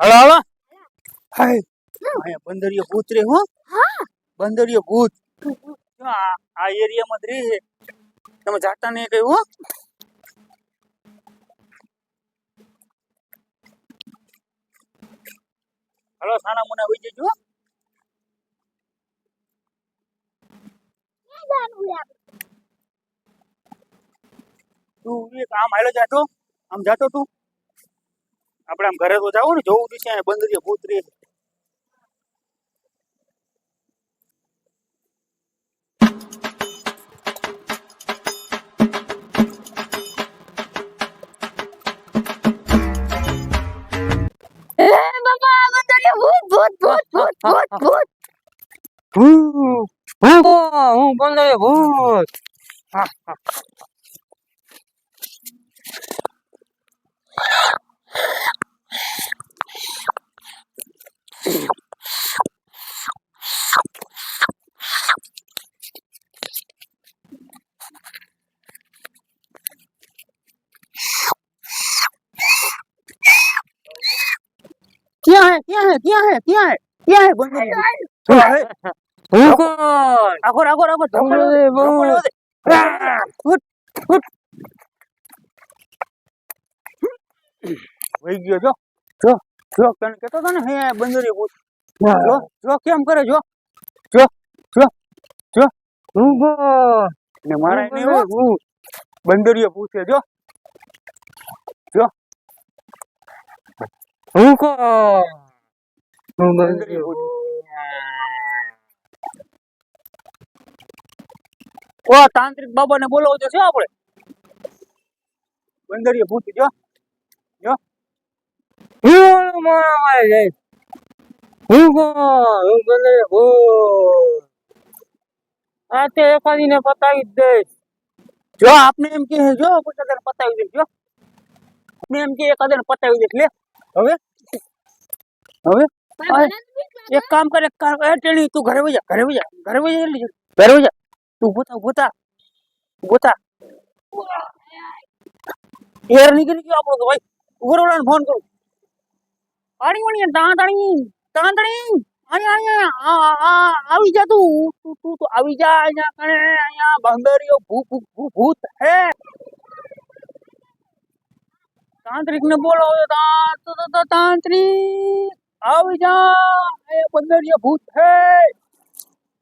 હાલો હાલો હાય. અહીંયા બંદરીય ભૂત રે હો. બંદરીય ભૂત. આ એરિયા એરિયામાં જ રહે તમે જાતા નહીં કહ્યું હો. હાલો સાના મુના વઈ જજો તું એક આમ હાલો જાતો. આમ જાતો તું. આપણે આમ ઘરે તો જાવ ને જોવું છે અહીંયા બંદરીય ભૂત રે છે. એ બાપા બંદરીય ભૂત ભૂત ભૂત ભૂત ભૂત ભૂત. હું બંદર ભૂત હા હે હે હે હે હે? હું કોણ આગળ આગળ આગળ દે, ફૂટ, ફૂટ. વહી ગયો જો જો જો તને કેતો હતો ને હે બંદરીય ભૂત જો જો કેમ કરે જો હું કોણ ને મારા એને એવો ભૂત બંદરીય ભૂત છે જો હું કોણ હું બંદર બંદરીય ભૂત ઓ તાંત્રિક બાબાને બોલાવો તો છે આપણે બંદરીય ભૂત જો હું મારા મારે જઈશ હું કોણ હું બંદર ભૂત આ તે એકાદીને પતાવી જ દઈશ જો આપને એમ કે જો પછી તને પતાવી દઈશ જો આપને એમ કે એકાદને પતાવી દઈશ લે હવે હવે એક કામ કર એક કામ એ ટેણી તું ઘરે વઈ જા ઘરે વઈ જા ઘરે વઈ જા જલ્દી જલ્દી. ઘરે વઈ જા તું ભૂતા ભૂતા ભૂતા એર નીકળી ગયો આપણો તો ભાઈ ઉગરવાળાને ફોન કરું પાણી વાણી તાંતણી તાંતણી અહીંયા અહીંયા આ આ આવી જા તું તું તું તું આવી જા અહીંયા કણે અહીંયા બંદરીઓ ભૂ ભૂ ભૂ ભૂત હે તાંત્રિક ને બોલો તા તો તો તો તાંત્રિક આવી જા અહીંયા બંદરીય ભૂત હે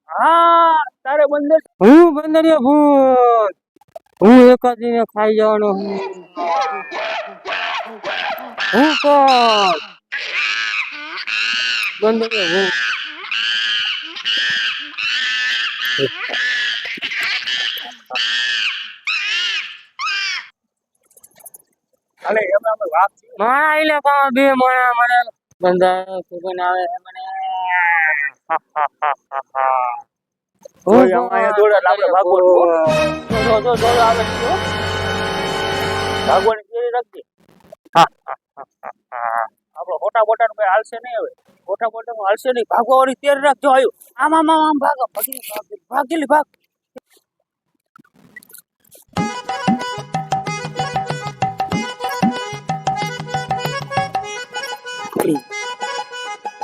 હા તારે બંદર હું બંદરીય ભૂત હું એકાદીને ખાઈ જવાનો હું હું કોણ બંદરીય ભૂત અલે અમે અમે વાત છે મારા ઇલાકામાં બે માણા મને બંધા સુગન આવે છે મને હું કોઈ અમારે દોડે એટલે જો જો જો જો આવે. છે ભાગવાની તૈયારી રાખજે. આપણો ખોટા બોટા કોઈ હાલશે નહીં હવે. ખોટા બોટા હાલશે નહીં. ભાગવાની તૈયારી રાખજો આવ્યું આમ આમ આમ ભાગ. ભાગેલી ભાગ.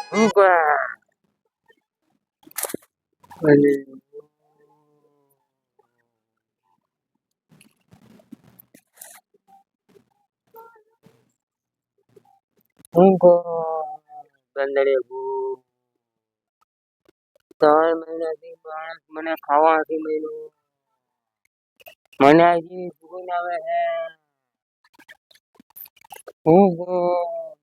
હું કોણ બંદરીય હું કોણ બંદરીય ભૂત ત્રણ મહિનાથી માણસ મને ખાવા નથી મળ્યું મને હજી સુગંધ આવે છે હું કોણ હું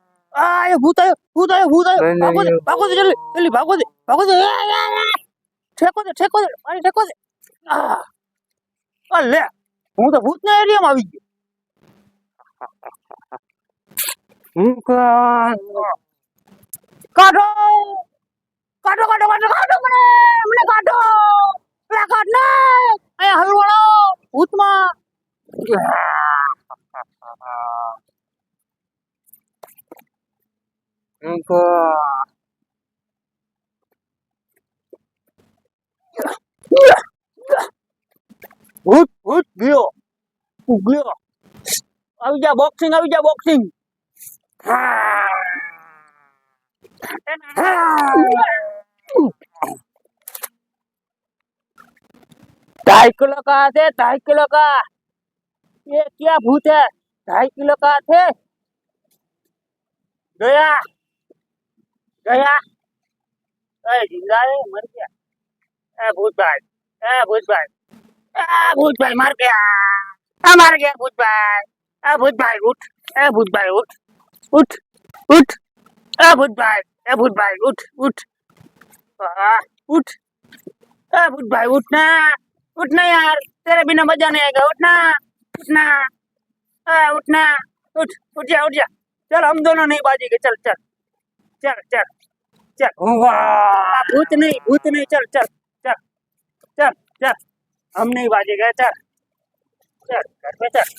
હે આ ભૂત આવ્યો ભૂત આવ્યો ભૂત આવ્યો ભાગો દે ભાગો દે જલ્દી જલ્દી ભાગો દે ભાગો દે. ઠેકો દે ઠેકો દે મારે ઠેકો દે. આ લે હું તો ભૂતના એરિયામાં આવી ગયો. કાઢો! કાઢો કાઢો કાઢો કાઢો મને મને કાઢો! મને કાઢ ને અહીંયા હલવાળો ભૂતમાં. અંકો ભૂત ભૂત ગયો તું ગયો આવી જા બોક્સિંગ આવી જા બોક્સિંગ ढाई किलो का थे ढाई किलो का ये क्या भूत है ढाई किलो का थे गया गया। ए मर गया। भूत भाई भूत भाई भूत भाई मर गया। मर गया भूत भाई भूत भाई उठ। ए भूत भाई उठ। उठ उठ। ए भूत भाई ए भूत भाई उठ। उठ उठ। ए भूत भाई उठना उठना यार। तेरे बिना मज़ा नहीं आएगा। उठना उठना उठना उठ उठ जा उठ जा। चल, हम दोनों नहीं बाजेंगे। चल चल। चल चल चल। भूत नहीं भूत नहीं चल चल चल चल चल। हम नहीं बाजेगा चल चल घर पे चल।